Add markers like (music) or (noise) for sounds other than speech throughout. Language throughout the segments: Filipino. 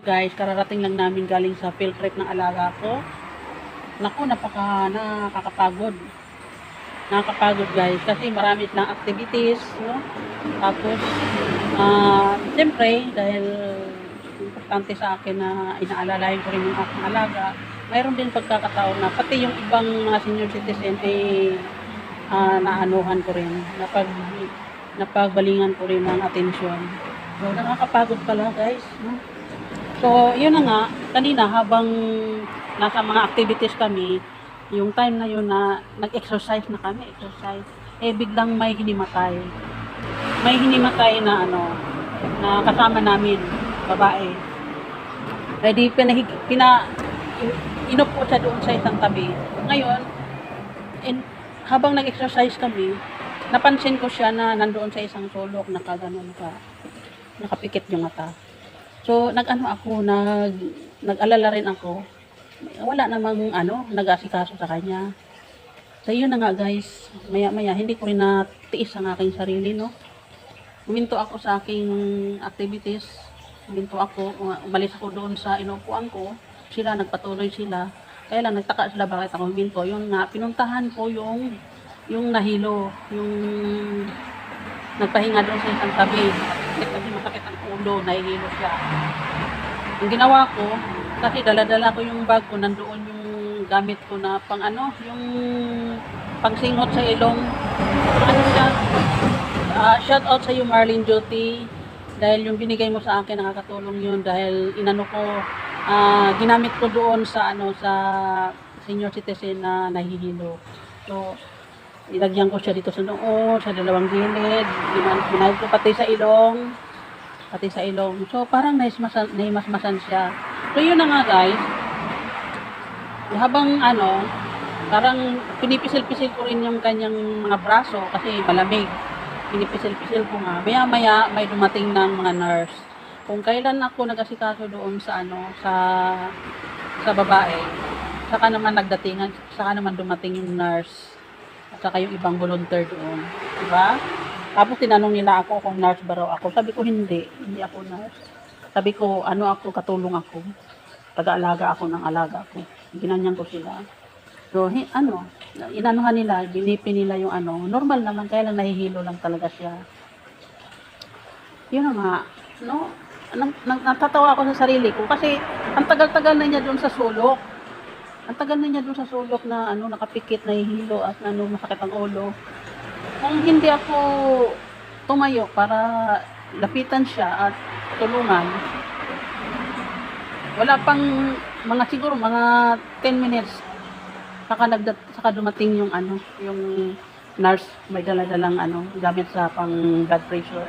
Guys, kararating lang namin galing sa field trip ng alaga ko. Naku, napaka nakakapagod. Nakakapagod guys kasi marami silang activities, no? Tapos, ah, siyempre, dahil importante sa akin na inaalalayan ko rin yung aking alaga, mayroon din pagkakataon na pati yung ibang mga senior citizen ay ah, naanuhan ko rin, napag, napagbalingan ko rin ng atensyon. So, nakakapagod pala guys, no? So, yun na nga, kanina habang nasa mga activities kami, yung time na yun na nag-exercise na kami, exercise, eh biglang may hinimatay. May hinimatay na ano, na kasama namin, babae. Eh di pinahig, pina, in- inupo siya doon sa isang tabi. Ngayon, in, habang nag-exercise kami, napansin ko siya na nandoon sa isang sulok, nakaganon ka, nakapikit yung mata. So, nag-ano ako, nag, nag-alala rin ako. Wala namang ano, nag-asikaso sa kanya. So, yun na nga guys, maya-maya, hindi ko rin natiis ang aking sarili, no? Huminto ako sa aking activities. Huminto ako, um- umalis ako doon sa inupuan ko. Sila, nagpatuloy sila. Kaya lang, nagtaka sila bakit ako huminto. Yung nga, pinuntahan ko yung, yung nahilo, yung nagpahinga doon sa isang tabi. Ang ulo, nahihilo siya. Yung ginawa ko, kasi dala-dala ko yung bag ko, nandoon yung gamit ko na pang ano, yung pangsingot sa ilong. Ano siya? Ah, shout out sa iyo Marlene Jyoti dahil yung binigay mo sa akin nakakatulong yun dahil inano ko ah, ginamit ko doon sa ano sa senior citizen na nahihilo. So nilagyan ko siya dito sa noo, sa dalawang gilid, ginamit ko pati sa ilong, pati sa ilong. So parang naismasan, naimasmasan siya. So yun na nga guys, habang ano, parang pinipisil-pisil ko rin yung kanyang mga braso kasi malamig. Pinipisil-pisil ko nga. Maya-maya may dumating ng mga nurse. Kung kailan ako nag-asikaso doon sa ano, sa sa babae, saka naman nagdatingan, saka naman dumating yung nurse at saka yung ibang volunteer doon. Diba? Tapos tinanong nila ako kung nurse ba raw ako. Sabi ko hindi, hindi ako nurse. Sabi ko, ano ako, katulong ako. Taga-alaga ako ng alaga ko. Ginanyan ko sila. So, hi, ano, inanuhan nila, binipin nila yung ano, normal naman, kaya lang nahihilo lang talaga siya. Yun na nga, no, nang, nang, natatawa ako sa sarili ko kasi ang tagal-tagal na niya doon sa sulok. Ang tagal na niya doon sa sulok na ano, nakapikit, nahihilo at ano, masakit ang ulo. Kung hindi ako tumayo para lapitan siya at tulungan, wala pang mga siguro mga 10 minutes saka nagdat saka dumating yung ano yung nurse. May dala-dalang ano gamit sa pang blood pressure.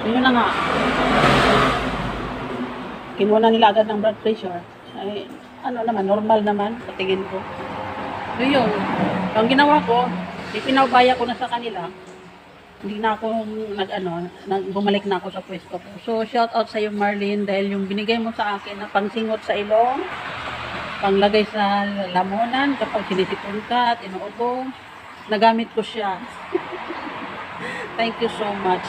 So, yun na nga. Kinuha nila agad ng blood pressure. Ay ano naman normal naman sa tingin ko. So yun ang ginawa ko ipinaubaya ko na sa kanila hindi na ako nag ano, nag, bumalik na ako sa pwesto ko. So shout out sa iyo Marlene dahil yung binigay mo sa akin na pangsingot sa ilong, panglagay sa lamunan kapag sinisipon ka at inuubo, nagamit ko siya. (laughs) Thank you so much.